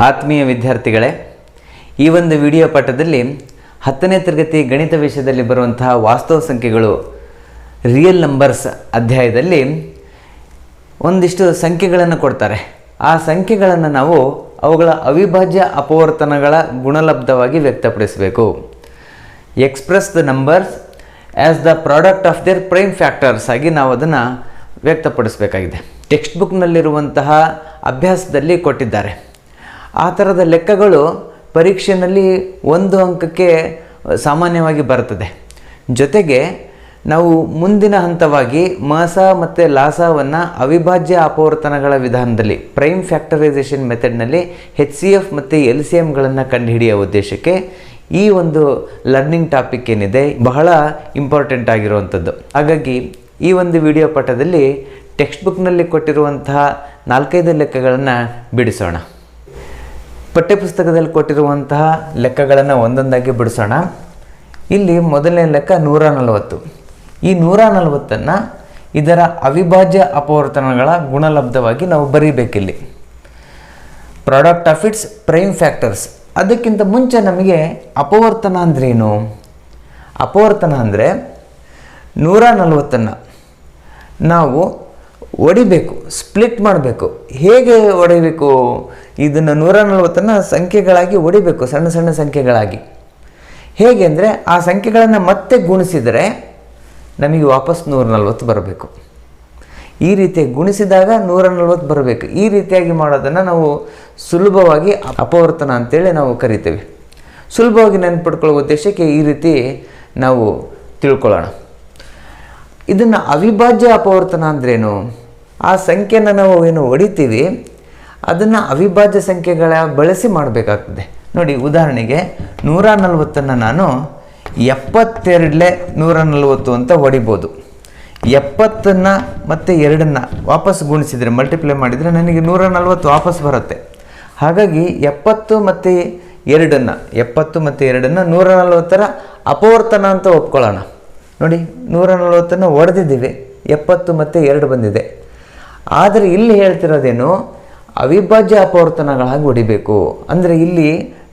ಆತ್ಮೀಯ ವಿದ್ಯಾರ್ಥಿಗಳೇ, ಈ ಒಂದು ವಿಡಿಯೋ ಪಾಠದಲ್ಲಿ ಹತ್ತನೇ ತರಗತಿ ಗಣಿತ ವಿಷಯದಲ್ಲಿ ಬರುವಂತಹ ವಾಸ್ತವ ಸಂಖ್ಯೆಗಳು ರಿಯಲ್ ನಂಬರ್ಸ್ ಅಧ್ಯಾಯದಲ್ಲಿ ಒಂದಿಷ್ಟು ಸಂಖ್ಯೆಗಳನ್ನು ಕೊಡ್ತಾರೆ. ಆ ಸಂಖ್ಯೆಗಳನ್ನು ನಾವು ಅವುಗಳ ಅವಿಭಾಜ್ಯ ಅಪವರ್ತನಗಳ ಗುಣಲಬ್ಧವಾಗಿ ವ್ಯಕ್ತಪಡಿಸಬೇಕು. Express the numbers as the product of their prime factors ಆಗಿ ನಾವು ಅದನ್ನು ವ್ಯಕ್ತಪಡಿಸಬೇಕಾಗಿದೆ. ಟೆಕ್ಸ್ಟ್ ಬುಕ್ನಲ್ಲಿರುವಂತಹ ಅಭ್ಯಾಸದಲ್ಲಿ ಕೊಟ್ಟಿದ್ದಾರೆ. ಆ ಥರದ ಲೆಕ್ಕಗಳು ಪರೀಕ್ಷೆಯಲ್ಲಿ ಒಂದು ಅಂಕಕ್ಕೆ ಸಾಮಾನ್ಯವಾಗಿ ಬರ್ತದೆ. ಜೊತೆಗೆ ನಾವು ಮುಂದಿನ ಹಂತವಾಗಿ ಮಸ ಮತ್ತು ಲಾಸವನ್ನು ಅವಿಭಾಜ್ಯ ಅಪವರ್ತನಗಳ ವಿಧಾನದಲ್ಲಿ, ಪ್ರೈಮ್ ಫ್ಯಾಕ್ಟರೈಸೇಷನ್ ಮೆಥಡ್ನಲ್ಲಿ ಹೆಚ್ ಸಿ ಎಫ್ ಮತ್ತು ಎಲ್ ಸಿ ಎಮ್ಗಳನ್ನು ಕಂಡುಹಿಡಿಯುವ ಉದ್ದೇಶಕ್ಕೆ ಈ ಒಂದು ಲರ್ನಿಂಗ್ ಟಾಪಿಕ್ ಏನಿದೆ, ಬಹಳ ಇಂಪಾರ್ಟೆಂಟ್ ಆಗಿರುವಂಥದ್ದು. ಹಾಗಾಗಿ ಈ ಒಂದು ವಿಡಿಯೋ ಪಾಠದಲ್ಲಿ ಟೆಕ್ಸ್ಟ್ ಬುಕ್ನಲ್ಲಿ ಕೊಟ್ಟಿರುವಂತಹ ನಾಲ್ಕೈದು ಲೆಕ್ಕಗಳನ್ನು ಬಿಡಿಸೋಣ. ಪಠ್ಯಪುಸ್ತಕದಲ್ಲಿ ಕೊಟ್ಟಿರುವಂತಹ ಲೆಕ್ಕಗಳನ್ನು ಒಂದೊಂದಾಗಿ ಬಿಡಿಸೋಣ. ಇಲ್ಲಿ ಮೊದಲನೇ ಲೆಕ್ಕ ನೂರ ನಲವತ್ತು. ಈ ನೂರ ನಲವತ್ತನ್ನು ಇದರ ಅವಿಭಾಜ್ಯ ಅಪವರ್ತನಗಳ ಗುಣಲಬ್ಧವಾಗಿ ನಾವು ಬರೀಬೇಕಿಲ್ಲಿ. Product of its prime factors ಅದಕ್ಕಿಂತ ಮುಂಚೆ ನಮಗೆ ಅಪವರ್ತನ ಅಂದ್ರೇನು ಅಪವರ್ತನ ಅಂದರೆ ನೂರ ನಲವತ್ತನ್ನು ನಾವು ಒಡಿಬೇಕು ಸ್ಪ್ಲಿಟ್ ಮಾಡಬೇಕು. ಹೇಗೆ ಒಡಿಬೇಕು ಇದನ್ನು ನೂರ ನಲವತ್ತನ್ನು ಸಂಖ್ಯೆಗಳಾಗಿ ಒಡಿಬೇಕು ಸಣ್ಣ ಸಣ್ಣ ಸಂಖ್ಯೆಗಳಾಗಿ. ಹೇಗೆ ಅಂದರೆ, ಆ ಸಂಖ್ಯೆಗಳನ್ನು ಮತ್ತೆ ಗುಣಿಸಿದರೆ ನಮಗೆ ವಾಪಸ್ ನೂರ ನಲವತ್ತು ಬರಬೇಕು. ಈ ರೀತಿ ಗುಣಿಸಿದಾಗ ನೂರ ನಲ್ವತ್ತು ಬರಬೇಕು. ಈ ರೀತಿಯಾಗಿ ಮಾಡೋದನ್ನು ನಾವು ಸುಲಭವಾಗಿ ಅಪವರ್ತನ ಅಂತೇಳಿ ನಾವು ಕರಿತೇವೆ. ಸುಲಭವಾಗಿ ನೆನ್ಪಿಟ್ಕೊಳ್ಳೋ ಉದ್ದೇಶಕ್ಕೆ ಈ ರೀತಿ ನಾವು ತಿಳ್ಕೊಳ್ಳೋಣ. ಇದನ್ನು ಅವಿಭಾಜ್ಯ ಅಪವರ್ತನ ಅಂದ್ರೇನು? ಆ ಸಂಖ್ಯೆಯನ್ನು ನಾವು ಏನು ಹೊಡಿತೀವಿ? ಅದನ್ನು ಅವಿಭಾಜ್ಯ ಸಂಖ್ಯೆಗಳ ಬಳಸಿ ಮಾಡಬೇಕಾಗ್ತದೆ. ನೋಡಿ, ಉದಾಹರಣೆಗೆ ನೂರ ನಲವತ್ತನ್ನು ನಾನು ಎಪ್ಪತ್ತೆರಡಲೆ ನೂರ ನಲವತ್ತು ಅಂತ ಹೊಡಿಬೋದು. ಎಪ್ಪತ್ತನ್ನು ಮತ್ತು ಎರಡನ್ನು ವಾಪಸ್ ಗುಣಿಸಿದರೆ ಮಲ್ಟಿಪ್ಲೈ ಮಾಡಿದರೆ ನನಗೆ ನೂರ ನಲವತ್ತು ವಾಪಸ್ ಬರುತ್ತೆ. ಹಾಗಾಗಿ ಎಪ್ಪತ್ತು ಮತ್ತು ಎರಡನ್ನು, ಎಪ್ಪತ್ತು ಮತ್ತು ಎರಡನ್ನು ನೂರ ನಲವತ್ತರ ಅಪವರ್ತನ ಅಂತ ಒಪ್ಕೊಳ್ಳೋಣ. ನೋಡಿ ನೂರ ನಲವತ್ತನ್ನು ಹೊಡೆದಿದ್ದೀವಿ, ಎಪ್ಪತ್ತು ಮತ್ತು ಎರಡು ಬಂದಿದೆ. ಆದರೆ ಇಲ್ಲಿ ಹೇಳ್ತಿರೋದೇನು? ಅವಿಭಾಜ್ಯ ಅಪವರ್ತನಗಳಾಗಿ ಹೊಡಿಬೇಕು. ಅಂದರೆ ಇಲ್ಲಿ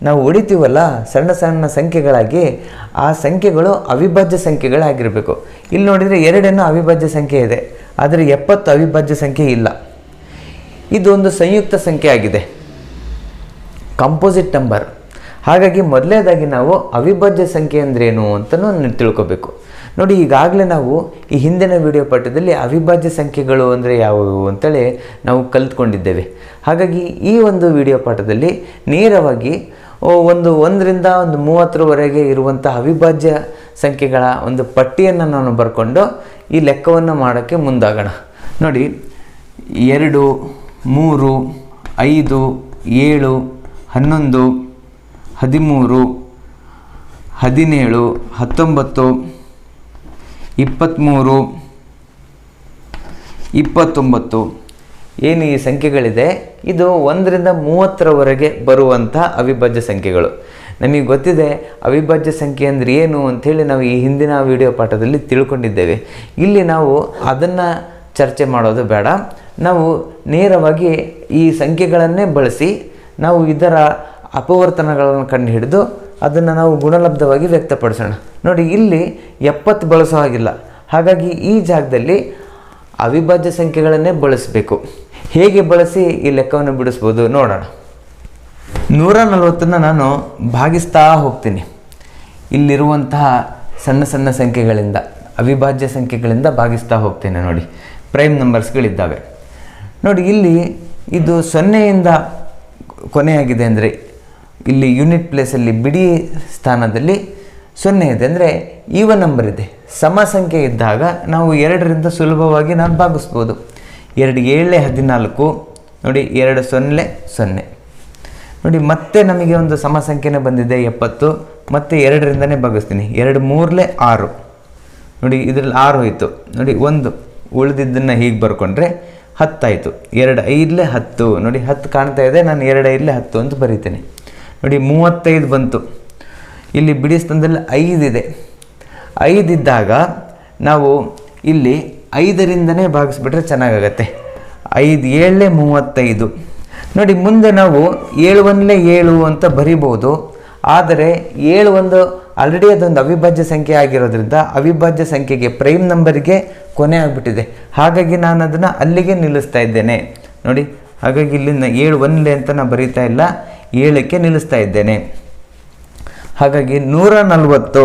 ನಾವು ಹೊಡಿತೀವಲ್ಲ, ಸಣ್ಣ ಸಣ್ಣ ಸಂಖ್ಯೆಗಳಾಗಿ, ಆ ಸಂಖ್ಯೆಗಳು ಅವಿಭಾಜ್ಯ ಸಂಖ್ಯೆಗಳಾಗಿರಬೇಕು. ಇಲ್ಲಿ ನೋಡಿದರೆ ಎರಡನ್ನೂ ಅವಿಭಾಜ್ಯ ಸಂಖ್ಯೆ ಇದೆ, ಆದರೆ ಎಪ್ಪತ್ತು ಅವಿಭಾಜ್ಯ ಸಂಖ್ಯೆ ಇಲ್ಲ. ಇದು ಒಂದು ಸಂಯುಕ್ತ ಸಂಖ್ಯೆ ಆಗಿದೆ. ಕಂಪೋಸಿಟ್ ನಂಬರ್ ಹಾಗಾಗಿ ಮೊದಲೇದಾಗಿ ನಾವು ಅವಿಭಾಜ್ಯ ಸಂಖ್ಯೆ ಅಂದ್ರೇನು ಅಂತಲೂ ತಿಳ್ಕೊಬೇಕು. ನೋಡಿ, ಈಗಾಗಲೇ ನಾವು ಈ ಹಿಂದಿನ ವಿಡಿಯೋ ಪಾಠದಲ್ಲಿ ಅವಿಭಾಜ್ಯ ಸಂಖ್ಯೆಗಳು ಅಂದರೆ ಯಾವುವು ಅಂತೇಳಿ ನಾವು ಕಲ್ತ್ಕೊಂಡಿದ್ದೇವೆ. ಹಾಗಾಗಿ ಈ ಒಂದು ವಿಡಿಯೋ ಪಾಠದಲ್ಲಿ ನೇರವಾಗಿ ಒಂದು ಒಂದರಿಂದ ಒಂದು ಮೂವತ್ತರವರೆಗೆ ಇರುವಂಥ ಅವಿಭಾಜ್ಯ ಸಂಖ್ಯೆಗಳ ಒಂದು ಪಟ್ಟಿಯನ್ನು ನಾನು ಬರ್ಕೊಂಡು ಈ ಲೆಕ್ಕವನ್ನು ಮಾಡೋಕ್ಕೆ ಮುಂದಾಗೋಣ. ನೋಡಿ, ಎರಡು, ಮೂರು, ಐದು, ಏಳು, ಹನ್ನೊಂದು ಹದಿಮೂರು, ಹದಿನೇಳು, ಹತ್ತೊಂಬತ್ತು ಇಪ್ಪತ್ತ್ಮೂರು ಇಪ್ಪತ್ತೊಂಬತ್ತು. ಏನು ಈ ಸಂಖ್ಯೆಗಳಿದೆ? ಇದು ಒಂದರಿಂದ ಮೂವತ್ತರವರೆಗೆ ಬರುವಂಥ ಅವಿಭಾಜ್ಯ ಸಂಖ್ಯೆಗಳು. ನಮಗೆ ಗೊತ್ತಿದೆ ಅವಿಭಾಜ್ಯ ಸಂಖ್ಯೆ ಅಂದರೆ ಏನು ಅಂಥೇಳಿ ನಾವು ಈ ಹಿಂದಿನ ವಿಡಿಯೋ ಪಾಠದಲ್ಲಿ ತಿಳ್ಕೊಂಡಿದ್ದೇವೆ. ಇಲ್ಲಿ ನಾವು ಅದನ್ನು ಚರ್ಚೆ ಮಾಡೋದು ಬೇಡ. ನಾವು ನೇರವಾಗಿ ಈ ಸಂಖ್ಯೆಗಳನ್ನೇ ಬಳಸಿ ನಾವು ಇದರ ಅಪವರ್ತನಗಳನ್ನು ಕಂಡುಹಿಡಿದು ಅದನ್ನು ನಾವು ಗುಣಲಬ್ಧವಾಗಿ ವ್ಯಕ್ತಪಡಿಸೋಣ. ನೋಡಿ, ಇಲ್ಲಿ ಎಪ್ಪತ್ತು ಬಳಸೋ ಹಾಗಿಲ್ಲ. ಹಾಗಾಗಿ ಈ ಜಾಗದಲ್ಲಿ ಅವಿಭಾಜ್ಯ ಸಂಖ್ಯೆಗಳನ್ನೇ ಬಳಸಬೇಕು. ಹೇಗೆ ಬಳಸಿ ಈ ಲೆಕ್ಕವನ್ನು ಬಿಡಿಸ್ಬೋದು ನೋಡೋಣ. ನೂರ ನಲವತ್ತನ್ನು ನಾನು ಭಾಗಿಸ್ತಾ ಹೋಗ್ತೀನಿ. ಇಲ್ಲಿರುವಂತಹ ಸಣ್ಣ ಸಣ್ಣ ಸಂಖ್ಯೆಗಳಿಂದ, ಅವಿಭಾಜ್ಯ ಸಂಖ್ಯೆಗಳಿಂದ ಭಾಗಿಸ್ತಾ ಹೋಗ್ತೇನೆ ನೋಡಿ. ಪ್ರೈಮ್ ನಂಬರ್ಸ್ಗಳಿದ್ದಾವೆ. ನೋಡಿ, ಇಲ್ಲಿ ಇದು ಸೊನ್ನೆಯಿಂದ ಕೊನೆಯಾಗಿದೆ ಅಂದರೆ ಇಲ್ಲಿ ಯೂನಿಟ್ ಪ್ಲೇಸಲ್ಲಿ ಬಿಡಿ ಸ್ಥಾನದಲ್ಲಿ ಸೊನ್ನೆ ಇದೆ. ಅಂದರೆ ಈವ ನಂಬರ್ ಇದೆ. ಸಮ ಸಂಖ್ಯೆ ಇದ್ದಾಗ ನಾವು ಎರಡರಿಂದ ಸುಲಭವಾಗಿ ನಾನು ಭಾಗಿಸ್ಬೋದು. ಎರಡು ಏಳೆ ಹದಿನಾಲ್ಕು. ನೋಡಿ, ಎರಡು ಸೊನ್ನೆ ಸೊನ್ನೆ. ನೋಡಿ, ಮತ್ತೆ ನಮಗೆ ಒಂದು ಸಮ ಸಂಖ್ಯೆನೇ ಬಂದಿದೆ, ಎಪ್ಪತ್ತು. ಮತ್ತೆ ಎರಡರಿಂದನೇ ಭಾಗಿಸ್ತೀನಿ. ಎರಡು ಮೂರಲೆ ಆರು. ನೋಡಿ, ಇದರಲ್ಲಿ ಆರು ಹೋಯಿತು. ನೋಡಿ, ಒಂದು. ಉಳಿದಿದ್ದನ್ನು ಹೀಗೆ ಬರ್ಕೊಂಡ್ರೆ ಹತ್ತಾಯಿತು. ಎರಡು ಐದಲೇ ಹತ್ತು. ನೋಡಿ, ಹತ್ತು ಕಾಣ್ತಾ ಇದೆ. ನಾನು ಎರಡು ಐದಲೇ ಹತ್ತು ಅಂತ ಬರೀತೇನೆ. ನೋಡಿ, ಮೂವತ್ತೈದು ಬಂತು. ಇಲ್ಲಿ ಬಿಡಿ ಸ್ಥಾನದಲ್ಲಿ ಐದಿದೆ ಐದಿದ್ದಾಗ ನಾವು ಇಲ್ಲಿ ಐದರಿಂದನೇ ಭಾಗಿಸ್ಬಿಟ್ರೆ ಚೆನ್ನಾಗಾಗತ್ತೆ. ಐದು ಏಳೇ ಮೂವತ್ತೈದು. ನೋಡಿ, ಮುಂದೆ ನಾವು ಏಳು ಒಂದಲೇ ಏಳು ಅಂತ ಬರಿಬೋದು. ಆದರೆ ಏಳು ಒಂದು ಆಲ್ರೆಡಿ ಅದೊಂದು ಅವಿಭಾಜ್ಯ ಸಂಖ್ಯೆ ಆಗಿರೋದ್ರಿಂದ ಅವಿಭಾಜ್ಯ ಸಂಖ್ಯೆಗೆ ಪ್ರೈಮ್ ನಂಬರಿಗೆ ಕೊನೆ ಆಗಿಬಿಟ್ಟಿದೆ. ಹಾಗಾಗಿ ನಾನು ಅದನ್ನು ಅಲ್ಲಿಗೆ ನಿಲ್ಲಿಸ್ತಾ ಇದ್ದೇನೆ. ನೋಡಿ, ಹಾಗಾಗಿ ಇಲ್ಲಿ ಏಳು ಒಂದಲೇ ಅಂತ ನಾನು ಬರೀತಾ ಇಲ್ಲ. ಏಳಕ್ಕೆ ನಿಲ್ಲಿಸ್ತಾ ಇದ್ದೇನೆ. ಹಾಗಾಗಿ ನೂರ ನಲವತ್ತು.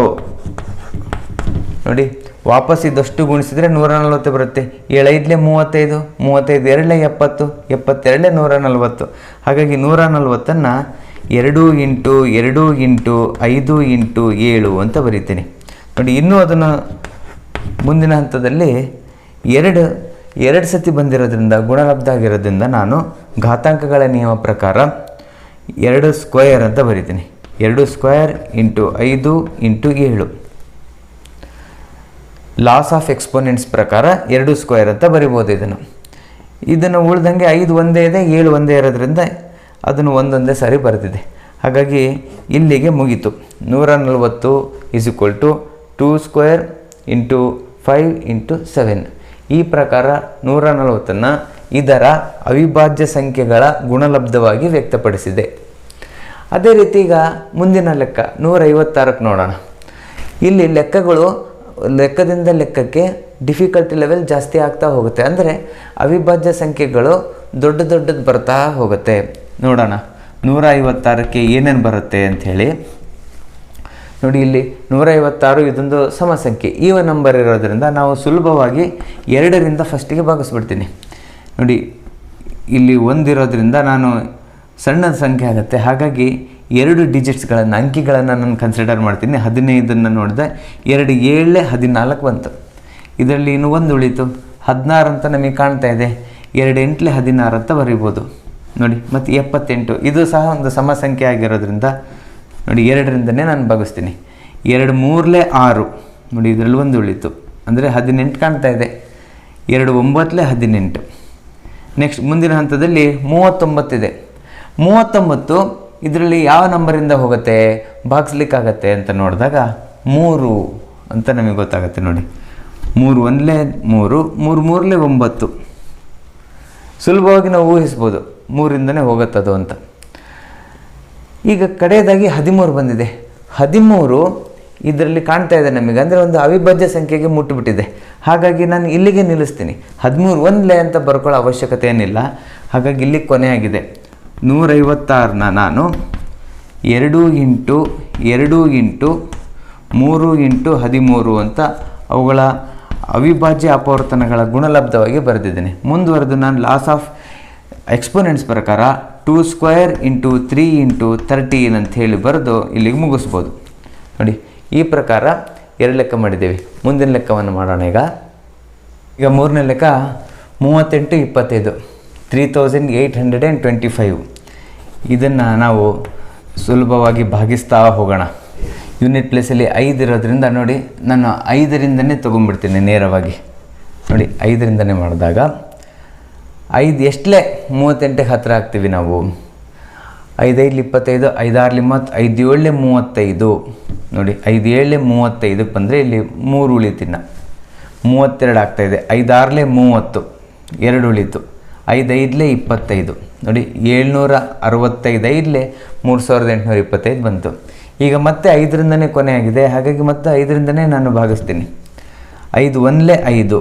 ನೋಡಿ, ವಾಪಸ್ ಇದಷ್ಟು ಗುಣಿಸಿದ್ರೆ ನೂರ ನಲವತ್ತು ಬರುತ್ತೆ. ಏಳೈದಲೇ ಮೂವತ್ತೈದು ಮೂವತ್ತೈದು ಎರಡಲೇ ಎಪ್ಪತ್ತು, ಎಪ್ಪತ್ತೆರಡಲೇ ನೂರ ನಲವತ್ತು. ಹಾಗಾಗಿ ನೂರ ನಲವತ್ತನ್ನು ಎರಡು ಇಂಟು ಎರಡು ಇಂಟು ಐದು ಇಂಟು ಏಳು ಅಂತ ಬರೀತೀನಿ. ನೋಡಿ, ಇನ್ನೂ ಅದನ್ನು ಮುಂದಿನ ಹಂತದಲ್ಲಿ ಎರಡು ಎರಡು ಸತಿ ಬಂದಿರೋದ್ರಿಂದ, ಗುಣಲಬ್ಧ ಆಗಿರೋದ್ರಿಂದ ನಾನು ಘಾತಾಂಕಗಳ ನಿಯಮ ಪ್ರಕಾರ ಎರಡು ಸ್ಕ್ವಯರ್ ಅಂತ ಬರಿತೀನಿ. ಎರಡು ಸ್ಕ್ವಯರ್ ಇಂಟು ಐದು ಇಂಟು ಏಳು. ಲಾಸ್ ಆಫ್ ಎಕ್ಸ್ಪೋನೆಂಟ್ಸ್ ಪ್ರಕಾರ ಎರಡು ಸ್ಕ್ವೇರ್ ಅಂತ ಬರಿಬೋದು ಇದನ್ನು. ಇದನ್ನು ಉಳ್ದಂಗೆ ಐದು ಒಂದೇ ಇದೆ, ಏಳು ಒಂದೇ ಇರೋದ್ರಿಂದ ಅದನ್ನು ಒಂದೊಂದೇ ಸಾರಿ ಬರೆದಿದೆ. ಹಾಗಾಗಿ ಇಲ್ಲಿಗೆ ಮುಗೀತು. ನೂರ ನಲವತ್ತು is equal to two square into five into seven ಈ ಪ್ರಕಾರ ನೂರ ನಲವತ್ತನ್ನು ಇದರ ಅವಿಭಾಜ್ಯ ಸಂಖ್ಯೆಗಳ ಗುಣಲಬ್ಧವಾಗಿ ವ್ಯಕ್ತಪಡಿಸಿದೆ. ಅದೇ ರೀತಿ ಈಗ ಮುಂದಿನ ಲೆಕ್ಕ, ನೂರೈವತ್ತಾರಕ್ಕೆ ನೋಡೋಣ. ಇಲ್ಲಿ ಲೆಕ್ಕಗಳು, ಲೆಕ್ಕದಿಂದ ಲೆಕ್ಕಕ್ಕೆ ಡಿಫಿಕಲ್ಟಿ ಲೆವೆಲ್ ಜಾಸ್ತಿ ಆಗ್ತಾ ಹೋಗುತ್ತೆ. ಅಂದರೆ ಅವಿಭಾಜ್ಯ ಸಂಖ್ಯೆಗಳು ದೊಡ್ಡ ದೊಡ್ಡದು ಬರ್ತಾ ಹೋಗುತ್ತೆ. ನೋಡೋಣ ನೂರ ಐವತ್ತಾರಕ್ಕೆ ಏನೇನು ಬರುತ್ತೆ ಅಂಥೇಳಿ. ನೋಡಿ ಇಲ್ಲಿ ನೂರ ಐವತ್ತಾರು ಇದೊಂದು ಸಮಸಂಖ್ಯೆ. ಈವ ನಂಬರ್ ಇರೋದರಿಂದ ನಾವು ಸುಲಭವಾಗಿ ಎರಡರಿಂದ ಫಸ್ಟಿಗೆ ಭಾಗಿಸ್ಬಿಡ್ತೀನಿ. ನೋಡಿ, ಇಲ್ಲಿ ಒಂದಿರೋದ್ರಿಂದ ನಾನು ಸಣ್ಣ ಸಂಖ್ಯೆ ಆಗುತ್ತೆ. ಹಾಗಾಗಿ ಎರಡು ಡಿಜಿಟ್ಸ್ಗಳನ್ನು ಅಂಕಿಗಳನ್ನು ನಾನು ಕನ್ಸಿಡರ್ ಮಾಡ್ತೀನಿ. ಹದಿನೈದನ್ನು ನೋಡಿದೆ, ಎರಡು ಏಳೇ ಹದಿನಾಲ್ಕು ಬಂತು. ಇದರಲ್ಲಿ ಇನ್ನು ಒಂದು ಉಳಿತು. ಹದಿನಾರು ಅಂತ ನಮಗೆ ಕಾಣ್ತಾ ಇದೆ. ಎರಡು ಎಂಟ್ಲೆ ಹದಿನಾರು ಅಂತ ಬರೀಬೋದು. ನೋಡಿ, ಮತ್ತು ಎಪ್ಪತ್ತೆಂಟು. ಇದು ಸಹ ಒಂದು ಸಮ ಸಂಖ್ಯೆ ಆಗಿರೋದ್ರಿಂದ, ನೋಡಿ, ಎರಡರಿಂದನೇ ನಾನು ಭಾಗಿಸ್ತೀನಿ ಎರಡು ಮೂರಲೇ ಆರು. ನೋಡಿ, ಇದರಲ್ಲಿ ಒಂದು ಉಳಿತು. ಅಂದರೆ ಹದಿನೆಂಟು ಕಾಣ್ತಾ ಇದೆ. ಎರಡು ಒಂಬತ್ತಲೆ ಹದಿನೆಂಟು. ನೆಕ್ಸ್ಟ್ ಮುಂದಿನ ಹಂತದಲ್ಲಿ ಮೂವತ್ತೊಂಬತ್ತಿದೆ. ಮೂವತ್ತೊಂಬತ್ತು, ಇದರಲ್ಲಿ ಯಾವ ನಂಬರಿಂದ ಹೋಗುತ್ತೆ? ಭಾಗಿಸ್ಲಿಕ್ಕಾಗತ್ತೆ ಅಂತ ನೋಡಿದಾಗ ಮೂರು ಅಂತ ನಮಗೆ ಗೊತ್ತಾಗುತ್ತೆ ನೋಡಿ. ಮೂರು ಒಂದಲೇ ಮೂರು ಮೂರು ಮೂರಲೇ ಒಂಬತ್ತು. ಸುಲಭವಾಗಿ ನಾವು ಊಹಿಸ್ಬೋದು ಮೂರಿಂದನೇ ಹೋಗುತ್ತದು ಅಂತ. ಈಗ ಕಡೆಯದಾಗಿ ಹದಿಮೂರು ಬಂದಿದೆ. ಹದಿಮೂರು ಇದರಲ್ಲಿ ಕಾಣ್ತಾ ಇದೆ ನಮಗೆ. ಅಂದರೆ ಒಂದು ಅವಿಭಾಜ್ಯ ಸಂಖ್ಯೆಗೆ ಮುಟ್ಟುಬಿಟ್ಟಿದೆ. ಹಾಗಾಗಿ ನಾನು ಇಲ್ಲಿಗೆ ನಿಲ್ಲಿಸ್ತೀನಿ. ಹದಿಮೂರು ಒಂದಲೇ ಅಂತ ಬರ್ಕೊಳ್ಳೋ ಅವಶ್ಯಕತೆ ಏನಿಲ್ಲ. ಹಾಗಾಗಿ ಇಲ್ಲಿ ಕೊನೆಯಾಗಿದೆ ನೂರೈವತ್ತಾರನ್ನ ನಾನು ಎರಡು ಇಂಟು ಎರಡು ಇಂಟು ಮೂರು ಇಂಟು ಹದಿಮೂರು ಅಂತ ಅವುಗಳ ಅವಿಭಾಜ್ಯ ಅಪವರ್ತನಗಳ ಗುಣಲಬ್ಧವಾಗಿ ಬರೆದಿದ್ದೇನೆ. ಮುಂದುವರೆದು ನಾನು ಲಾಸ್ ಆಫ್ ಎಕ್ಸ್ಪೋನೆಂಟ್ಸ್ ಪ್ರಕಾರ two square into three into thirteen ಅಂತ ಹೇಳಿ ಬರೆದು ಇಲ್ಲಿಗೆ ಮುಗಿಸ್ಬೋದು. ನೋಡಿ. ಈ ಪ್ರಕಾರ ಎರಡು ಲೆಕ್ಕ ಮಾಡಿದ್ದೀವಿ. ಮುಂದಿನ ಲೆಕ್ಕವನ್ನು ಮಾಡೋಣ ಈಗ. ಈಗ ಮೂರನೇ ಲೆಕ್ಕ ಮೂವತ್ತೆಂಟು ಇಪ್ಪತ್ತೈದು three thousand eight hundred and twenty five ಇದನ್ನು ನಾವು ಸುಲಭವಾಗಿ ಭಾಗಿಸ್ತಾ ಹೋಗೋಣ. ಯೂನಿಟ್ ಪ್ಲೇಸಲ್ಲಿ ಐದು ಇರೋದ್ರಿಂದ ನೋಡಿ, ನಾನು ಐದರಿಂದನೇ ತೊಗೊಂಡ್ಬಿಡ್ತೀನಿ ನೇರವಾಗಿ. ನೋಡಿ, ಐದರಿಂದನೇ ಮಾಡಿದಾಗ ಐದು ಎಷ್ಟಲೇ ಮೂವತ್ತೆಂಟಕ್ಕೆ ಹತ್ತಿರ ಆಗ್ತೀವಿ ನಾವು. ಐದೈದು ಇಪ್ಪತ್ತೈದು ಐದಾರ್ಲಿ ಮತ್ತು ಐದು ಏಳಲೆ ಮೂವತ್ತೈದು. ನೋಡಿ, ಐದು ಏಳಲೆ ಮೂವತ್ತೈದಕ್ಕೆ ಬಂದರೆ ಇಲ್ಲಿ ಮೂರು ಉಳಿತಿನ ಮೂವತ್ತೆರಡು ಆಗ್ತಾಯಿದೆ ಐದಾರಲೆ ಮೂವತ್ತು, ಎರಡು ಉಳಿತು ಐದೈದಲೇ ಇಪ್ಪತ್ತೈದು. ನೋಡಿ, ಏಳ್ನೂರ ಅರವತ್ತೈದು ಐದಲೇ ಮೂರು ಸಾವಿರದ ಎಂಟುನೂರ ಇಪ್ಪತ್ತೈದು ಬಂತು. ಈಗ ಮತ್ತೆ ಐದರಿಂದನೇ ಕೊನೆ ಆಗಿದೆ. ಹಾಗಾಗಿ ಮತ್ತೆ ಐದರಿಂದನೇ ನಾನು ಭಾಗಿಸ್ತೀನಿ. ಐದು ಒಂದಲೇ ಐದು,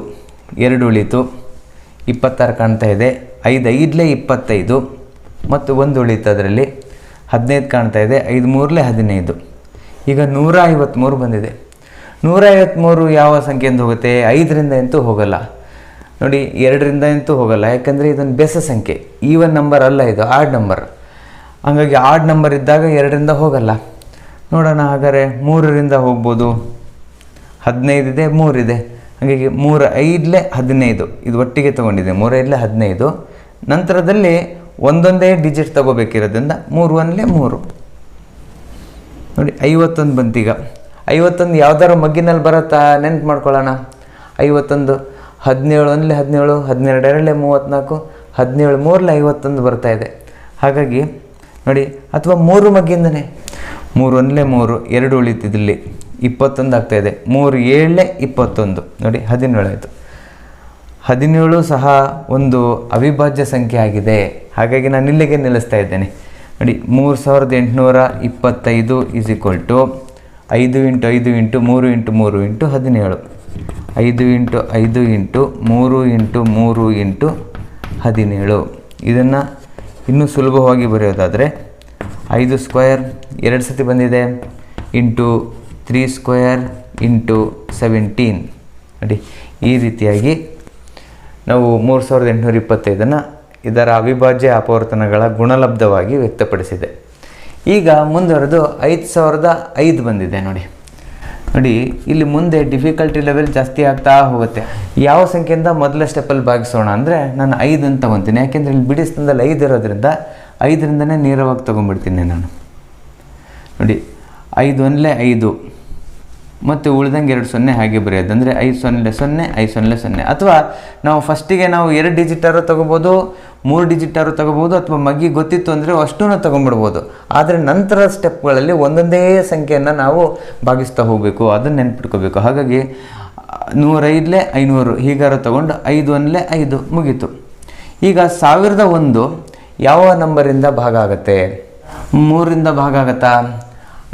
ಎರಡು ಉಳಿತು ಇಪ್ಪತ್ತಾರು ಕಾಣ್ತಾ ಇದೆ. ಐದು ಐದಲೇ ಇಪ್ಪತ್ತೈದು, ಮತ್ತು ಒಂದು ಉಳಿತು ಅದರಲ್ಲಿ. ಹದಿನೈದು ಕಾಣ್ತಾ ಇದೆ. ಐದು ಮೂರಲೇ ಹದಿನೈದು. ಈಗ ನೂರ ಐವತ್ತ್ಮೂರು ಬಂದಿದೆ. ನೂರ ಐವತ್ತ್ಮೂರು ಯಾವ ಸಂಖ್ಯೆಯಿಂದ ಹೋಗುತ್ತೆ? ಐದರಿಂದ ಅಂತೂ ಹೋಗಲ್ಲ. ನೋಡಿ, ಎರಡರಿಂದ ಅಂತೂ ಹೋಗಲ್ಲ. ಯಾಕಂದರೆ ಇದೊಂದು ಬೆಸ ಸಂಖ್ಯೆ. ಈವನ್ ನಂಬರ್ ಅಲ್ಲ ಇದು ಆಡ್ ನಂಬರ್ ಹಾಗಾಗಿ ಆಡ್ ನಂಬರ್ ಇದ್ದಾಗ ಎರಡರಿಂದ ಹೋಗಲ್ಲ. ನೋಡೋಣ ಹಾಗಾದರೆ ಮೂರರಿಂದ ಹೋಗ್ಬೋದು. ಹದಿನೈದಿದೆ ಮೂರಿದೆ ಹಾಗಾಗಿ ಮೂರ ಐದಲೇ ಹದಿನೈದು. ಇದು ಒಟ್ಟಿಗೆ ತೊಗೊಂಡಿದೆ, ಮೂರ ಐದಲೇ ಹದಿನೈದು. ನಂತರದಲ್ಲಿ ಒಂದೊಂದೇ ಡಿಜಿಟ್ ತಗೋಬೇಕಿರೋದ್ರಿಂದ ಮೂರು ಒಂದಲೇ ಮೂರು. ನೋಡಿ, ಐವತ್ತೊಂದು ಬಂತೀಗ. ಐವತ್ತೊಂದು ಯಾವ್ದಾರು ಮಗ್ಗಿನಲ್ಲಿ ಬರುತ್ತಾ? ನೆನ್ಪು ಮಾಡ್ಕೊಳ್ಳೋಣ. ಐವತ್ತೊಂದು, ಹದಿನೇಳು ಒಂದಲೇ ಹದಿನೇಳು, ಹದಿನೆರಡು ಎರಡಲೇ ಮೂವತ್ತ್ನಾಲ್ಕು, ಹದಿನೇಳು ಮೂರಲೇ ಐವತ್ತೊಂದು ಬರ್ತಾ ಇದೆ. ಹಾಗಾಗಿ, ನೋಡಿ, ಅಥವಾ ಮೂರು ಮಗ್ಗಿಂದನೇ. ಮೂರು ಒಂದಲೇ ಮೂರು, ಎರಡು ಉಳಿತಿದ್ದಲ್ಲಿ ಇಪ್ಪತ್ತೊಂದು ಆಗ್ತಾಯಿದೆ ಮೂರು ಏಳಲೇ ಇಪ್ಪತ್ತೊಂದು. ನೋಡಿ, ಹದಿನೇಳು ಆಯಿತು. ಹದಿನೇಳು ಸಹ ಒಂದು ಅವಿಭಾಜ್ಯ ಸಂಖ್ಯೆ ಆಗಿದೆ. ಹಾಗಾಗಿ ನಾನು ಇಲ್ಲಿಗೆ ನಿಲ್ಲಿಸ್ತಾ ಇದ್ದೇನೆ. ನೋಡಿ, ಮೂರು ಸಾವಿರದ ಎಂಟುನೂರ ಇಪ್ಪತ್ತೈದು ಈಸ್ ಈಕ್ವಲ್ ಟು ಐದು ಇಂಟು ಐದು ಇಂಟು ಮೂರು ಇಂಟು ಮೂರು ಇಂಟು ಹದಿನೇಳು. ಐದು ಇಂಟು ಐದು ಇಂಟು ಮೂರು ಇಂಟು ಮೂರು ಇಂಟು ಹದಿನೇಳು. ಇದನ್ನು ಇನ್ನೂ ಸುಲಭವಾಗಿ ಬರೆಯೋದಾದರೆ ಐದು ಸ್ಕ್ವಯರ್ ಎರಡು ಸತಿ ಬಂದಿದೆ into three square into seventeen. ನೋಡಿ, ಈ ರೀತಿಯಾಗಿ ನಾವು ಮೂರು ಸಾವಿರದ ಎಂಟುನೂರ ಇಪ್ಪತ್ತೈದನ್ನು ಇದರ ಅವಿಭಾಜ್ಯ ಅಪವರ್ತನಗಳ ಗುಣಲಬ್ಧವಾಗಿ ವ್ಯಕ್ತಪಡಿಸಿದೆ. ಈಗ ಮುಂದುವರೆದು ಐದು ಸಾವಿರದ ಐದು ಬಂದಿದೆ ನೋಡಿ. ನೋಡಿ, ಇಲ್ಲಿ ಮುಂದೆ ಡಿಫಿಕಲ್ಟಿ ಲೆವೆಲ್ ಜಾಸ್ತಿ ಆಗ್ತಾ ಹೋಗುತ್ತೆ. ಯಾವ ಸಂಖ್ಯೆಯಿಂದ ಮೊದಲ ಸ್ಟೆಪ್ಪಲ್ಲಿ ಭಾಗಿಸೋಣ ಅಂದರೆ ನಾನು ಐದು ಅಂತ ತೊಗೊತೀನಿ. ಯಾಕೆಂದರೆ ಇಲ್ಲಿ ಬಿಡಿಸ್ತಂದಲ್ಲಿ ಐದು ಇರೋದ್ರಿಂದ ಐದರಿಂದನೇ ನೇರವಾಗಿ ತೊಗೊಂಡ್ಬಿಡ್ತೀನಿ ನಾನು. ನೋಡಿ, ಐದು ಒಂದಲೇ ಐದು. ಮತ್ತು ಉಳಿದಂಗೆ ಎರಡು ಸೊನ್ನೆ ಹಾಗೆ ಬರೆಯೋದು. ಅಂದರೆ ಐದು ಸೊನ್ನೆ ಸೊನ್ನೆ, ಐದು ಸೊನ್ನೆ ಸೊನ್ನೆ. ಅಥವಾ ನಾವು ಫಸ್ಟಿಗೆ ನಾವು ಎರಡು ಡಿಜಿಟಾರು ತೊಗೋಬೋದು, ಮೂರು ಡಿಜಿಟಾರು ತೊಗೋಬೋದು, ಅಥವಾ ಮಗಿ ಗೊತ್ತಿತ್ತು ಅಂದರೆ ಅಷ್ಟೂ ತೊಗೊಂಡ್ಬಿಡ್ಬೋದು. ಆದರೆ ನಂತರ ಸ್ಟೆಪ್ಗಳಲ್ಲಿ ಒಂದೊಂದೇ ಸಂಖ್ಯೆಯನ್ನು ನಾವು ಭಾಗಿಸ್ತಾ ಹೋಗಬೇಕು. ಅದನ್ನು ನೆನ್ಪಿಟ್ಕೋಬೇಕು. ಹಾಗಾಗಿ ನೂರೈದಲೇ ಐನೂರು, ಹೀಗಾರ ತೊಗೊಂಡು ಐದು ಒಂದಲೇ ಐದು ಮುಗೀತು. ಈಗ ಸಾವಿರದ ಒಂದು ಯಾವ ನಂಬರಿಂದ ಭಾಗ ಆಗುತ್ತೆ? ಮೂರಿಂದ ಭಾಗ ಆಗತ್ತಾ?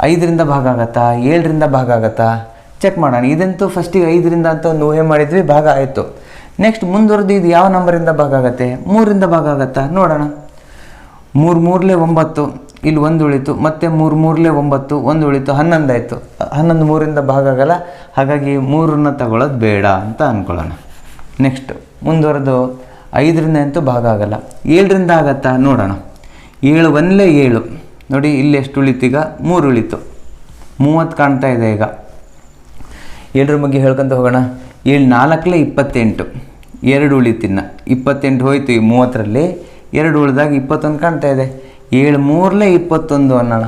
ಐದರಿಂದ ಭಾಗ ಆಗತ್ತಾ? ಏಳರಿಂದ ಭಾಗ ಆಗತ್ತಾ? ಚೆಕ್ ಮಾಡೋಣ. ಇದಂತೂ ಫಸ್ಟಿಗೆ ಐದರಿಂದ ಅಂತ ಒಂದು ಊಹೆ ಮಾಡಿದ್ವಿ, ಭಾಗ ಆಯಿತು. ನೆಕ್ಸ್ಟ್ ಮುಂದುವರೆದು ಇದು ಯಾವ ನಂಬರಿಂದ ಭಾಗ ಆಗತ್ತೆ? ಮೂರಿಂದ ಭಾಗ ಆಗತ್ತಾ? ನೋಡೋಣ. ಮೂರು ಮೂರಲೇ ಒಂಬತ್ತು, ಇಲ್ಲಿ ಒಂದು ಉಳಿತು. ಮತ್ತೆ ಮೂರು ಮೂರಲೇ ಒಂಬತ್ತು, ಒಂದು ಉಳಿತು. ಹನ್ನೊಂದು ಆಯಿತು. ಹನ್ನೊಂದು ಮೂರಿಂದ ಭಾಗ ಆಗಲ್ಲ. ಹಾಗಾಗಿ ಮೂರನ್ನ ತಗೊಳ್ಳೋದು ಬೇಡ ಅಂತ ಅಂದ್ಕೊಳ್ಳೋಣ ನೆಕ್ಸ್ಟ್ ಮುಂದುವರೆದು ಐದರಿಂದ ಅಂತೂ ಭಾಗ ಆಗಲ್ಲ. ಏಳರಿಂದ ಆಗತ್ತಾ? ನೋಡೋಣ. ಏಳು ಒಂದಲೇ ಏಳು. ನೋಡಿ, ಇಲ್ಲಿ ಎಷ್ಟು ಈಗ? ಮೂರು ಉಳಿತು. ಮೂವತ್ತು ಕಾಣ್ತಾ ಇದೆ ಈಗ. ಏಳರ ಬಗ್ಗೆ ಹೇಳ್ಕೊಂತ ಹೋಗೋಣ. ಏಳು ನಾಲ್ಕಲೇ ಇಪ್ಪತ್ತೆಂಟು. ಎರಡು ಉಳಿತಿನ್ನ ಇಪ್ಪತ್ತೆಂಟು ಹೋಯ್ತು ಈ ಮೂವತ್ತರಲ್ಲಿ. ಎರಡು ಉಳಿದಾಗ ಇಪ್ಪತ್ತೊಂದು ಕಾಣ್ತಾ ಇದೆ. ಏಳು ಮೂರಲೇ ಇಪ್ಪತ್ತೊಂದು ಅನ್ನೋಣ.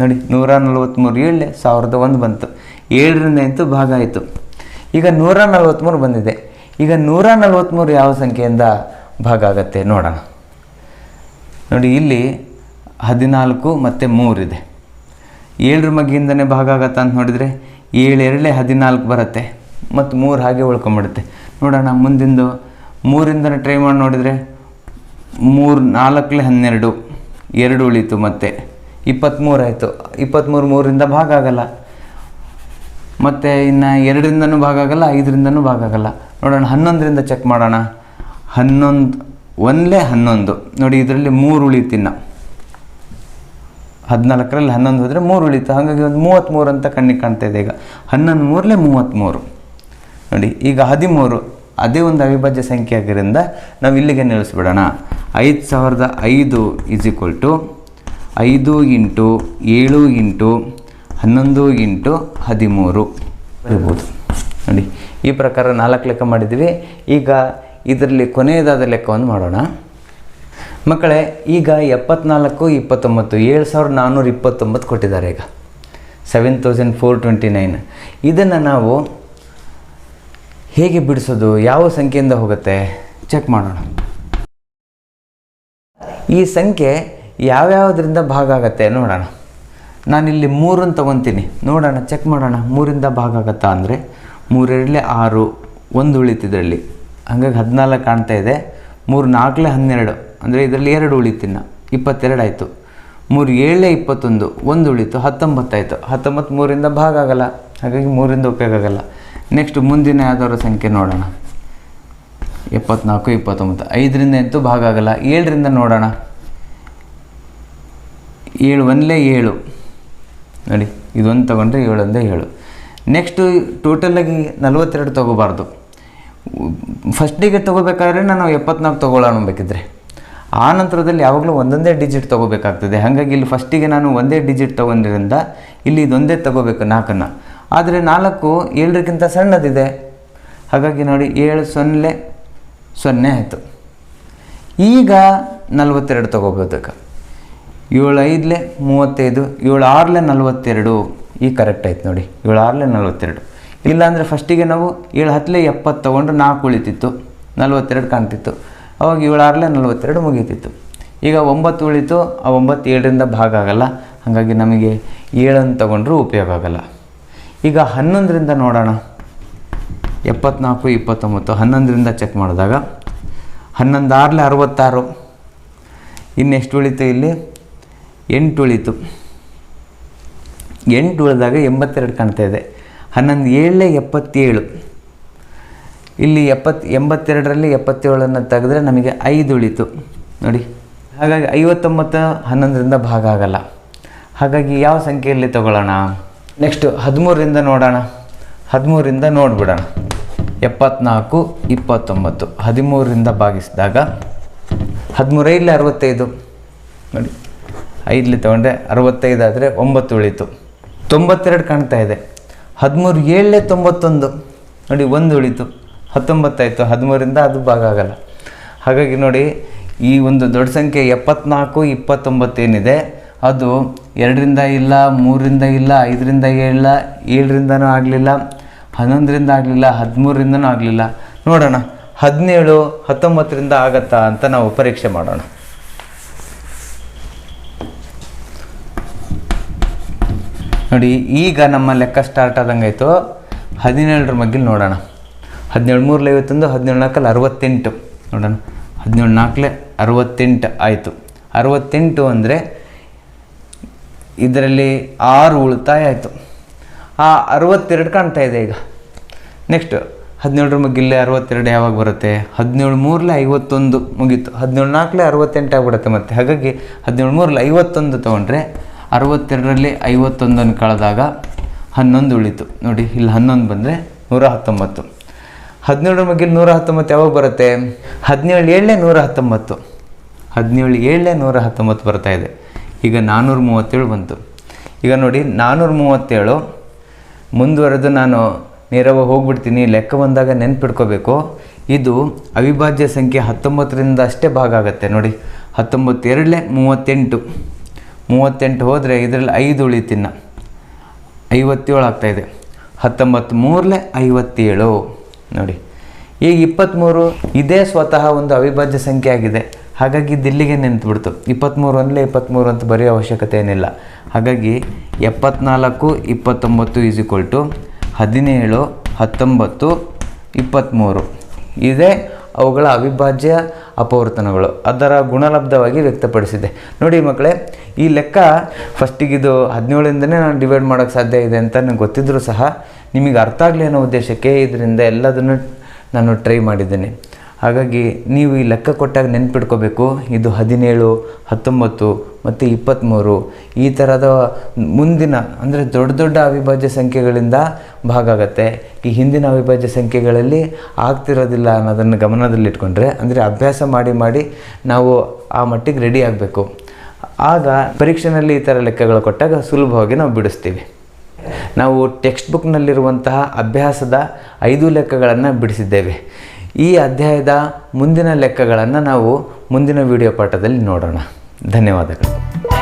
ನೋಡಿ, ನೂರ ನಲ್ವತ್ತ್ಮೂರು ಏಳಲೆ ಸಾವಿರದ ಒಂದು ಬಂತು. ಏಳರಿಂದ ಅಂತೂ ಭಾಗ ಆಯಿತು. ಈಗ ನೂರ ನಲ್ವತ್ತ್ಮೂರು ಬಂದಿದೆ. ಈಗ ನೂರ ನಲ್ವತ್ತ್ಮೂರು ಯಾವ ಸಂಖ್ಯೆಯಿಂದ ಭಾಗ ಆಗತ್ತೆ ನೋಡೋಣ. ನೋಡಿ, ಇಲ್ಲಿ ಹದಿನಾಲ್ಕು ಮತ್ತು ಮೂರಿದೆ. ಏಳರ ಮಗಿಯಿಂದನೇ ಭಾಗ ಆಗತ್ತೆ ಅಂತ ನೋಡಿದರೆ ಏಳು ಹದಿನಾಲ್ಕು ಬರುತ್ತೆ ಮತ್ತು ಮೂರು ಹಾಗೆ ಉಳ್ಕೊಂಬಿಡುತ್ತೆ. ನೋಡೋಣ, ಮುಂದಿಂದು ಮೂರಿಂದನೇ ಟ್ರೈ ಮಾಡಿ ನೋಡಿದರೆ ಮೂರು ನಾಲ್ಕಲೇ ಹನ್ನೆರಡು, ಎರಡು ಉಳೀತು ಮತ್ತೆ ಇಪ್ಪತ್ತ್ಮೂರು ಆಯಿತು. ಇಪ್ಪತ್ತ್ಮೂರು ಮೂರಿಂದ ಭಾಗ ಆಗಲ್ಲ. ಮತ್ತು ಇನ್ನು ಎರಡರಿಂದನೂ ಭಾಗ ಆಗಲ್ಲ, ಐದರಿಂದನೂ ಭಾಗ ಆಗಲ್ಲ. ನೋಡೋಣ, ಹನ್ನೊಂದರಿಂದ ಚೆಕ್ ಮಾಡೋಣ. ಹನ್ನೊಂದು, ಒಂದಲೇ ಹನ್ನೊಂದು. ನೋಡಿ, ಇದರಲ್ಲಿ ಮೂರು ಉಳಿತಿನ್ನ. ಹದಿನಾಲ್ಕರಲ್ಲಿ ಹನ್ನೊಂದು ಹೋದರೆ ಮೂರು ಉಳಿತು ಹಾಗಾಗಿ ಒಂದು ಮೂವತ್ತ್ಮೂರು ಅಂತ ಕಣ್ಣಿಗೆ ಕಾಣ್ತಾ ಇದೆ ಈಗ. ಹನ್ನೊಂದು ಮೂರಲೇ ಮೂವತ್ತ್ಮೂರು ನೋಡಿ, ಈಗ ಹದಿಮೂರು, ಅದೇ ಒಂದು ಅವಿಭಾಜ್ಯ ಸಂಖ್ಯೆ ಆಗಿರೋದ್ರಿಂದ ನಾವು ಇಲ್ಲಿಗೆ ನಿಲ್ಲಿಸ್ಬಿಡೋಣ. ಐದು ಸಾವಿರದ ಐದು ಈಸ್ ಈಕ್ವಲ್ ಟು ಐದು ಇಂಟು ಏಳು ಇಂಟು ಹನ್ನೊಂದು ಇಂಟು ಹದಿಮೂರು. ಬರಿಬೋದು ನೋಡಿ, ಈ ಪ್ರಕಾರ ನಾಲ್ಕು ಲೆಕ್ಕ ಮಾಡಿದ್ದೀವಿ. ಈಗ ಇದರಲ್ಲಿ ಕೊನೆಯದಾದ ಲೆಕ್ಕವನ್ನು ಮಾಡೋಣ. ಮಕ್ಕಳೇ, ಈಗ ಎಪ್ಪತ್ನಾಲ್ಕು, ಇಪ್ಪತ್ತೊಂಬತ್ತು, ಏಳು ಸಾವಿರದ ನಾನ್ನೂರ ಇಪ್ಪತ್ತೊಂಬತ್ತು ಕೊಟ್ಟಿದ್ದಾರೆ ಈಗ. Seven thousand four twenty nine ಇದನ್ನು ನಾವು ಹೇಗೆ ಬಿಡಿಸೋದು, ಯಾವ ಸಂಖ್ಯೆಯಿಂದ ಹೋಗುತ್ತೆ ಚೆಕ್ ಮಾಡೋಣ. ಈ ಸಂಖ್ಯೆ ಯಾವ್ಯಾವುದರಿಂದ ಭಾಗ ಆಗತ್ತೆ ನೋಡೋಣ. ನಾನಿಲ್ಲಿ ಮೂರನ್ನು ತೊಗೊತೀನಿ. ನೋಡೋಣ ಚೆಕ್ ಮಾಡೋಣ, ಮೂರಿಂದ ಭಾಗ ಆಗತ್ತಾ ಅಂದರೆ ಮೂರೆರಡಲೇ ಆರು, ಒಂದು ಉಳಿತಿದ್ರಲ್ಲಿ. ಹಾಗಾಗಿ ಹದಿನಾಲ್ಕು ಕಾಣ್ತಾ ಇದೆ. ಮೂರು ನಾಲ್ಕಲೇ ಹನ್ನೆರಡು. ಅಂದರೆ ಇದರಲ್ಲಿ ಎರಡು ಉಳಿತಿನ್ನ ಇಪ್ಪತ್ತೆರಡು ಆಯಿತು. ಮೂರು ಏಳೇ ಇಪ್ಪತ್ತೊಂದು, ಒಂದು ಉಳಿತು ಹತ್ತೊಂಬತ್ತಾಯಿತು ಹತ್ತೊಂಬತ್ತು ಮೂರಿಂದ ಭಾಗ ಆಗಲ್ಲ. ಹಾಗಾಗಿ ಮೂರಿಂದ ಉಪಯೋಗ ಆಗಲ್ಲ. ನೆಕ್ಸ್ಟ್ ಮುಂದಿನ ಯಾವ್ದಾದ್ರು ಸಂಖ್ಯೆ ನೋಡೋಣ. ಎಪ್ಪತ್ನಾಲ್ಕು, ಇಪ್ಪತ್ತೊಂಬತ್ತು. ಐದರಿಂದ ಎಂತೂ ಭಾಗ ಆಗಲ್ಲ. ಏಳರಿಂದ ನೋಡೋಣ. ಏಳು ಒಂದಲೇ ಏಳು. ನೋಡಿ, ಇದೊಂದು ತೊಗೊಂಡ್ರೆ ಏಳೊಂದೇ ಏಳು. ನೆಕ್ಸ್ಟು ಟೋಟಲಾಗಿ ನಲ್ವತ್ತೆರಡು ತೊಗೋಬಾರ್ದು. ಫಸ್ಟಿಗೆ ತೊಗೋಬೇಕಾದ್ರೆ ನಾನು ಎಪ್ಪತ್ನಾಲ್ಕು ತೊಗೊಳ್ಳೋಣ ಬೇಕಿದ್ರೆ. ಆ ನಂತರದಲ್ಲಿ ಯಾವಾಗಲೂ ಒಂದೊಂದೇ ಡಿಜಿಟ್ ತೊಗೋಬೇಕಾಗ್ತದೆ. ಹಾಗಾಗಿ ಇಲ್ಲಿ ಫಸ್ಟಿಗೆ ನಾನು ಒಂದೇ ಡಿಜಿಟ್ ತೊಗೊಂಡಿರಿಂದ ಇಲ್ಲಿ ಇದೊಂದೇ ತೊಗೋಬೇಕು ನಾಲ್ಕನ್ನು. ಆದರೆ ನಾಲ್ಕು ಏಳರಿಗಿಂತ ಸಣ್ಣದಿದೆ. ಹಾಗಾಗಿ ನೋಡಿ ಏಳು ಸೊನ್ನೆ ಸೊನ್ನೆ ಆಯಿತು. ಈಗ ನಲವತ್ತೆರಡು ತೊಗೋಬೋದಕ್ಕೆ ಏಳು ಐದಲೆ ಮೂವತ್ತೈದು ಏಳು ಆರಲೆ ನಲವತ್ತೆರಡು. ಈ ಕರೆಕ್ಟ್ ಆಯ್ತು ನೋಡಿ. ಏಳು ಆರಲೆ ನಲವತ್ತೆರಡು. ಇಲ್ಲಾಂದರೆ ಫಸ್ಟಿಗೆ ನಾವು ಏಳು ಹತ್ತಲೆ ಎಪ್ಪತ್ತು ತೊಗೊಂಡು ನಾಲ್ಕು ಉಳಿತಿತ್ತು. ನಲವತ್ತೆರಡು ಕಾಣ್ತಿತ್ತು. ಅವಾಗ ಏಳು ಆರಲೇ ನಲ್ವತ್ತೆರಡು ಮುಗೀತಿತ್ತು ಈಗ ಒಂಬತ್ತು ಉಳಿತು, ಆ ಒಂಬತ್ತು ಏಳರಿಂದ ಭಾಗ ಆಗಲ್ಲ. ಹಾಗಾಗಿ ನಮಗೆ ಏಳನ್ನು ತೊಗೊಂಡ್ರೂ ಉಪಯೋಗ ಆಗಲ್ಲ. ಈಗ ಹನ್ನೊಂದರಿಂದ ನೋಡೋಣ. ಎಪ್ಪತ್ನಾಲ್ಕು, ಇಪ್ಪತ್ತೊಂಬತ್ತು, ಹನ್ನೊಂದರಿಂದ ಚೆಕ್ ಮಾಡಿದಾಗ ಹನ್ನೊಂದು ಆರಲೆ ಅರವತ್ತಾರು. ಇನ್ನೆಷ್ಟು ಉಳಿತು ಇಲ್ಲಿ? ಎಂಟು ಉಳಿತು. ಎಂಟು ಉಳಿದಾಗ ಎಂಬತ್ತೆರಡು ಕಾಣ್ತಾ ಇದೆ. ಹನ್ನೊಂದು ಏಳಲೆ ಎಪ್ಪತ್ತೇಳು. ಇಲ್ಲಿ ಎಪ್ಪತ್ತು ಎಂಬತ್ತೆರಡರಲ್ಲಿ ಎಪ್ಪತ್ತೇಳನ್ನು ತೆಗೆದ್ರೆ ನಮಗೆ ಐದು ಉಳಿತು. ನೋಡಿ. ಹಾಗಾಗಿ ಐವತ್ತೊಂಬತ್ತು ಹನ್ನೊಂದರಿಂದ ಭಾಗ ಆಗಲ್ಲ. ಹಾಗಾಗಿ ಯಾವ ಸಂಖ್ಯೆಯಲ್ಲಿ ತಗೊಳ್ಳೋಣ? ನೆಕ್ಸ್ಟು ಹದಿಮೂರರಿಂದ ನೋಡೋಣ. ಹದಿಮೂರರಿಂದ ನೋಡಿಬಿಡೋಣ. ಎಪ್ಪತ್ನಾಲ್ಕು, ಇಪ್ಪತ್ತೊಂಬತ್ತು. ಹದಿಮೂರರಿಂದ ಭಾಗಿಸಿದಾಗ ಹದಿಮೂರೈದಲೆ ಅರವತ್ತೈದು. ನೋಡಿ. ಐದಲ್ಲಿ ತೊಗೊಂಡ್ರೆ ಅರವತ್ತೈದು ಆದರೆ ಒಂಬತ್ತು ಉಳಿತು. ತೊಂಬತ್ತೆರಡು ಕಾಣ್ತಾ ಇದೆ. ಹದಿಮೂರು ಏಳಲೆ ತೊಂಬತ್ತೊಂದು. ನೋಡಿ, ಒಂದು ಉಳಿತು. ಹತ್ತೊಂಬತ್ತಾಯಿತು, ಹದಿಮೂರಿಂದ ಅದು ಭಾಗ ಆಗಲ್ಲ. ಹಾಗಾಗಿ ನೋಡಿ, ಈ ಒಂದು ದೊಡ್ಡ ಸಂಖ್ಯೆ ಎಪ್ಪತ್ನಾಲ್ಕು, ಇಪ್ಪತ್ತೊಂಬತ್ತು ಏನಿದೆ, ಅದು ಎರಡರಿಂದ ಇಲ್ಲ, ಮೂರರಿಂದ ಇಲ್ಲ, ಐದರಿಂದ ಇಲ್ಲ, ಏಳರಿಂದನೂ ಆಗಲಿಲ್ಲ, ಹನ್ನೊಂದರಿಂದ ಆಗಲಿಲ್ಲ, ಹದಿಮೂರರಿಂದನೂ ಆಗಲಿಲ್ಲ. ನೋಡೋಣ, ಹದಿನೇಳು, ಹತ್ತೊಂಬತ್ತರಿಂದ ಆಗತ್ತಾ ಅಂತ ನಾವು ಪರೀಕ್ಷೆ ಮಾಡೋಣ. ನೋಡಿ, ಈಗ ನಮ್ಮ ಲೆಕ್ಕ ಸ್ಟಾರ್ಟ್ ಆದಂಗಾಯಿತು. ಹದಿನೇಳರ ಮಗ್ಗಿಲ್ ನೋಡೋಣ. ಹದಿನೇಳು ಮೂರಲ್ಲಿ ಐವತ್ತೊಂದು, ಹದಿನೇಳು ನಾಲ್ಕಲ್ಲಿ ಅರವತ್ತೆಂಟು. ನೋಡೋಣ. ಹದಿನೇಳು ನಾಲ್ಕಲೆ ಅರವತ್ತೆಂಟು ಆಯಿತು. ಅರವತ್ತೆಂಟು ಅಂದರೆ ಇದರಲ್ಲಿ ಆರು ಉಳಿತಾಯ ಆಯಿತು. ಆ ಅರವತ್ತೆರಡು ಕಾಣ್ತಾ ಇದೆ ಈಗ. ನೆಕ್ಸ್ಟ್ ಹದಿನೇಳರ ಮಗ್ಗಿಲ್ಲೇ ಅರವತ್ತೆರಡು ಯಾವಾಗ ಬರುತ್ತೆ? ಹದಿನೇಳು ಮೂರಲೆ ಐವತ್ತೊಂದು ಮುಗೀತು. ಹದಿನೇಳು ನಾಲ್ಕಲೆ ಅರವತ್ತೆಂಟು ಆಗ್ಬಿಡುತ್ತೆ ಮತ್ತೆ. ಹಾಗಾಗಿ ಹದಿನೇಳು ಮೂರಲ್ಲಿ ಐವತ್ತೊಂದು ತೊಗೊಂಡ್ರೆ ಅರವತ್ತೆರಡರಲ್ಲಿ ಐವತ್ತೊಂದನ್ನು ಕಳೆದಾಗ ಹನ್ನೊಂದು ಉಳಿತು. ನೋಡಿ, ಇಲ್ಲಿ ಹನ್ನೊಂದು ಬಂದರೆ ನೂರ ಹತ್ತೊಂಬತ್ತು. ಹದಿನೇಳರ ಮಗ್ಗಿಲ್ ನೂರ ಹತ್ತೊಂಬತ್ತು ಯಾವಾಗ ಬರುತ್ತೆ? ಹದಿನೇಳು ಏಳನೇ ನೂರ ಹತ್ತೊಂಬತ್ತು ಹದಿನೇಳು ಏಳನೇ ನೂರ ಹತ್ತೊಂಬತ್ತು ಬರ್ತಾ ಇದೆ. ಈಗ ನಾನ್ನೂರ ಮೂವತ್ತೇಳು ಬಂತು. ಈಗ ನೋಡಿ ನಾನ್ನೂರ ಮೂವತ್ತೇಳು ಮುಂದುವರೆದು ನಾನು ನೇರವಾಗಿ ಹೋಗ್ಬಿಡ್ತೀನಿ. ಲೆಕ್ಕ ಬಂದಾಗ ನೆನ್ಪಿಡ್ಕೋಬೇಕು ಇದು ಅವಿಭಾಜ್ಯ ಸಂಖ್ಯೆ ಹತ್ತೊಂಬತ್ತರಿಂದ ಅಷ್ಟೇ ಭಾಗ ಆಗುತ್ತೆ. ನೋಡಿ ಹತ್ತೊಂಬತ್ತೆರಡಲೇ ಮೂವತ್ತೆಂಟು. ಮೂವತ್ತೆಂಟು ಹೋದರೆ ಇದರಲ್ಲಿ ಐದು ಉಳಿತಿನ್ನ. ಐವತ್ತೇಳು ಆಗ್ತಾಯಿದೆ ಹತ್ತೊಂಬತ್ತು ಮೂರಲೇ ಐವತ್ತೇಳು. ನೋಡಿ. ಈಗ ಇಪ್ಪತ್ತ್ಮೂರು ಇದೇ ಸ್ವತಃ ಒಂದು ಅವಿಭಾಜ್ಯ ಸಂಖ್ಯೆ ಆಗಿದೆ. ಹಾಗಾಗಿ ದಿಲ್ಲಿಗೆ ನಿಂತುಬಿಡ್ತು. ಇಪ್ಪತ್ತ್ಮೂರು ಅಂದರೆ ಇಪ್ಪತ್ತ್ಮೂರು ಅಂತ ಬರೆಯೋ ಅವಶ್ಯಕತೆ ಏನಿಲ್ಲ. ಹಾಗಾಗಿ ಎಪ್ಪತ್ನಾಲ್ಕು, ಇಪ್ಪತ್ತೊಂಬತ್ತು ಈಸ್ ಈಕ್ವಲ್ ಟು ಹದಿನೇಳು, ಹತ್ತೊಂಬತ್ತು ಇಪ್ಪತ್ತ್ಮೂರು ಇದೇ ಅವುಗಳ ಅವಿಭಾಜ್ಯ ಅಪವರ್ತನಗಳು. ಅದರ ಗುಣಲಬ್ಧವಾಗಿ ವ್ಯಕ್ತಪಡಿಸಿದೆ. ನೋಡಿ ಮಕ್ಕಳೇ ಈ ಲೆಕ್ಕ ಫಸ್ಟಿಗೆ ಇದು ಹದಿನೇಳಿಂದನೇ ನಾನು ಡಿವೈಡ್ ಮಾಡೋಕ್ಕೆ ಸಾಧ್ಯ ಇದೆ ಅಂತ ನನಗೆ ಗೊತ್ತಿದ್ದರೂ ಸಹ ನಿಮಗೆ ಅರ್ಥ ಆಗಲಿ ಅನ್ನೋ ಉದ್ದೇಶಕ್ಕೆ ಇದರಿಂದ ಎಲ್ಲದನ್ನು ನಾನು ಟ್ರೈ ಮಾಡಿದ್ದೇನೆ. ಹಾಗಾಗಿ ನೀವು ಈ ಲೆಕ್ಕ ಕೊಟ್ಟಾಗ ನೆನ್ಪಿಟ್ಕೋಬೇಕು, ಇದು ಹದಿನೇಳು, ಹತ್ತೊಂಬತ್ತು ಮತ್ತು ಇಪ್ಪತ್ತ್ಮೂರು ಈ ಥರದ ಮುಂದಿನ ಅಂದರೆ ದೊಡ್ಡ ದೊಡ್ಡ ಅವಿಭಾಜ್ಯ ಸಂಖ್ಯೆಗಳಿಂದ ಭಾಗ ಆಗುತ್ತೆ. ಈ ಹಿಂದಿನ ಅವಿಭಾಜ್ಯ ಸಂಖ್ಯೆಗಳಲ್ಲಿ ಆಗ್ತಿರೋದಿಲ್ಲ ಅನ್ನೋದನ್ನು ಗಮನದಲ್ಲಿಟ್ಕೊಂಡ್ರೆ, ಅಂದರೆ ಅಭ್ಯಾಸ ಮಾಡಿ ಮಾಡಿ ನಾವು ಆ ಮಟ್ಟಿಗೆ ರೆಡಿ ಆಗಬೇಕು. ಆಗ ಪರೀಕ್ಷೆನಲ್ಲಿ ಈ ಥರ ಲೆಕ್ಕಗಳು ಕೊಟ್ಟಾಗ ಸುಲಭವಾಗಿ ನಾವು ಬಿಡಿಸ್ತೀವಿ. ನಾವು ಟೆಕ್ಸ್ಟ್ ಬುಕ್ನಲ್ಲಿರುವಂತಹ ಅಭ್ಯಾಸದ ಐದು ಲೆಕ್ಕಗಳನ್ನು ಬಿಡಿಸಿದ್ದೇವೆ. ಈ ಅಧ್ಯಾಯದ ಮುಂದಿನ ಲೆಕ್ಕಗಳನ್ನು ನಾವು ಮುಂದಿನ ವಿಡಿಯೋ ಪಾಠದಲ್ಲಿ ನೋಡೋಣ. ಧನ್ಯವಾದಗಳು.